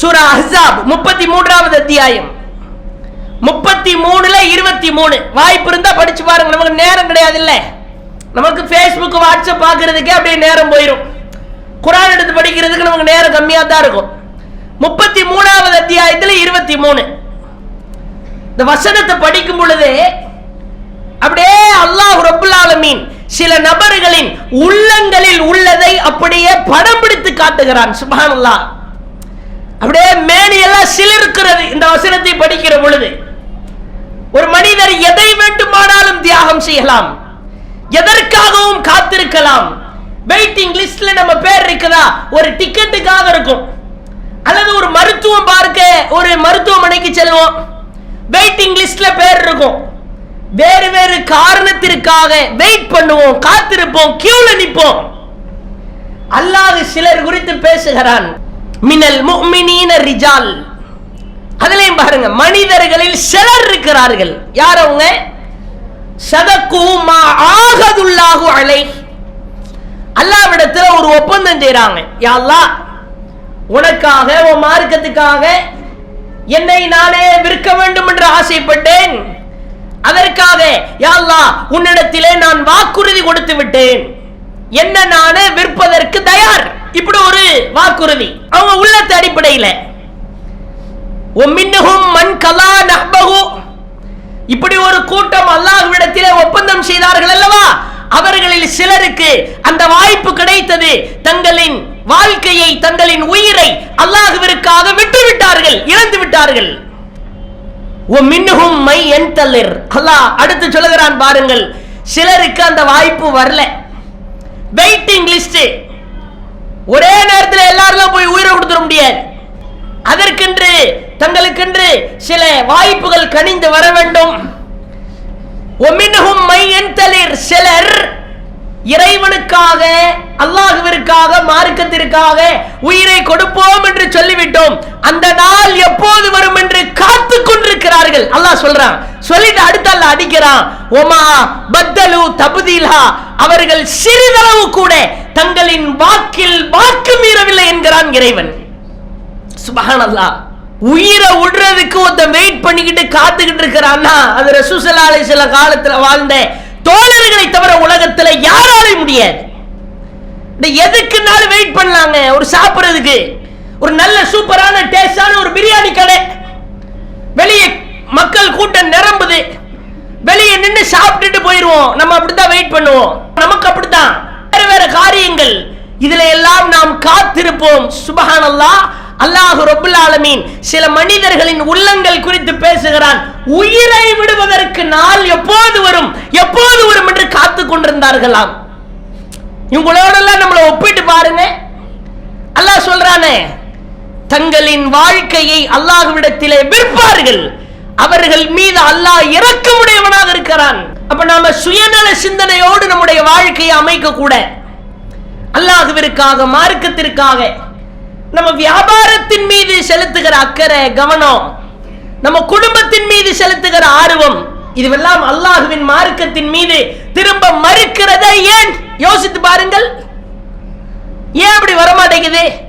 சூரா Ahab முப்பத்தி மூன்றாவது அத்தியாயம். முப்பத்தி மூணுல இருபத்தி மூணு. வாய்ப்பு இருந்தா படிச்சு பாருங்க. நமக்கு நேரம் கிடையாது இல்ல நமக்கு ஃபேஸ்புக் வாட்ஸ்அப் பார்க்கறதுக்கே அப்படியே நேரம் போயிடும் குரான் எடுத்து படிக்கிறதுக்கு நமக்கு நேரம் கம்மியா தான் இருக்கும். முப்பத்தி மூணாவது அத்தியாயத்துல இருபத்தி மூணு. இந்த வசனத்தை படிக்கும் பொழுது அப்படியே அல்லாஹ் ரப்புல் ஆலமீன் சில நபர்களின் உள்ளங்களில் உள்ளதை அப்படியே படம் பிடித்து காட்டுகிறான். சுப்ஹானல்லாஹ் அப்படியே மேனியெல்லாம் சிலிருக்கிறது இந்த வசனத்தை படிக்கிற பொழுது. ஒரு மனிதர் எதை வேண்டுமானாலும் தியாகம் செய்யலாம். எதற்காகவும் காத்திருக்கலாம். வெயிட்டிங் லிஸ்ட்ல நம்ம பேர் இருக்குதா? ஒரு டிக்கெட்டுக்காக இருக்கும். அல்லது ஒரு மருத்துவம் பார்க்க ஒரு மருத்துவமனைக்கு செல்வோம். வெயிட்டிங் லிஸ்ட்ல பேர் இருக்கும். வேறு வேறு காரணத்திற்காக வெயிட் பண்ணுவோம் காத்திருப்போம் கியூல நிப்போம். அல்லாது சிலர் குறித்து பேசுகிறான். மினல் முக்மினீன ரிஜால். அதுலயும் பாருங்க மனிதர்களில் சிலர் இருக்கிறார்கள். யார் அவங்க? சதக்கு மா ஆகதுல்லாஹு அலை. அல்லாவிடத்துல ஒரு ஒப்பந்தம் செய்றாங்க. யா உனக்காக உன் மார்க்கத்துக்காக என்னை நானே விற்க வேண்டும் என்று ஆசைப்பட்டேன். அதற்காக யா உன்னிடத்திலே நான் வாக்குறுதி கொடுத்து விட்டேன். என்ன நானே விற்பதற்கு தயார். இப்படி ஒரு வாக்குறுதி. அவங்க உள்ளத்து அடிப்படையில். மண் கலா நஹ்பகு இப்படி ஒரு கூட்டம் அல்லாஹ்விடத்திலே ஒப்பந்தம் செய்தார்கள் அல்லவா? அவர்களில் சிலருக்கு அந்த வாய்ப்பு கிடைத்தது. தங்களின் வாழ்க்கையை தங்களின் உயிரை அல்லாஹ்விற்காக விட்டு விட்டார்கள் இழந்து விட்டார்கள் மின்னுகும் மை என் தள்ளிர் அல்லாஹ் அடுத்து சொல்லுகிறான் பாருங்கள். சிலருக்கு அந்த வாய்ப்பு வரல. வெயிட்டிங் லிஸ்ட் முடியாது. அதற்கென்று தங்களுக்கென்று சில வாய்ப்புகள் கனிந்து வர வேண்டும். ஒமின்ஹும் மையன் என்தலிர் சிலர் இறைவனுக்காக அல்லாஹுவிற்காக மார்க்கத்திற்காக உயிரை கொடுப்போம் என்று சொல்லிவிட்டோம். அந்த நாள் எப்போது வரும் என்று காத்து கொண்டிருக்கிறார்கள். அல்லாஹ் சொல்றான். சொல்லிட்டு அடுத்த அல்ல அடிக்கிறான். ஒமா பத்தலு தபுதீலா. அவர்கள் சிறிதளவு கூட தங்களின் வாக்கில் வாக்கு மீறவில்லை என்கிறான் இறைவன். சுபஹானல்லாஹ். உயிரை விடுறதுக்கு ஒருத்த வெயிட் பண்ணிக்கிட்டு காத்துக்கிட்டு இருக்கிறான்னா அது ரசூசல்லா சில காலத்தில் வாழ்ந்த தோழர்களை தவிர உலகத்துல யாராலையும் முடியாது. இந்த எதுக்குனாலும் வெயிட் பண்ணலாங்க. ஒரு சாப்பிடுறதுக்கு ஒரு நல்ல சூப்பரான டேஸ்டான ஒரு பிரியாணி கடை. வெளியே மக்கள் கூட்டம் நிரம்புது. வெளியே நின்று சாப்பிட்டுட்டு போயிடுவோம் நம்ம அப்படித்தான் வெயிட் பண்ணுவோம். நமக்கு அப்படித்தான். வேற வேற காரியங்கள். இதுல எல்லாம் நாம் காத்திருப்போம். சுபஹானல்லாஹ். அல்லாஹு ரபுல் ஆலமீன் சில மனிதர்களின் உள்ளங்கள் குறித்து பேசுகிறான். உயிரை விடுவதற்கு நாள் எப்போது வரும்? எப்போது வரும் என்று காத்து கொண்டிருந்தார்களாம். இவங்களோடெல்லாம் நம்மளை ஒப்பிட்டு பாருங்க. அல்லாஹ் சொல்றானே தங்களின் வாழ்க்கையை அல்லாஹ்விடத்திலே விற்பார்கள். அவர்கள் மீது அல்லாஹ் இறக்கமுடையவனாக இருக்கிறான். அப்ப நாம சுயநல சிந்தனையோடு நம்முடைய வாழ்க்கையை அமைக்க கூட அல்லாஹுவிற்காக மார்க்கத்திற்காக நம்ம வியாபாரம் செலுத்துகிற அக்கறை கவனம். நம்ம குடும்பத்தின் மீது செலுத்துகிற ஆர்வம் இதுவெல்லாம் அல்லாஹுவின் மார்க்கத்தின் மீது திரும்ப மறுக்கிறதை ஏன்? யோசித்து பாருங்கள். ஏன் அப்படி வரமாட்டேங்குது?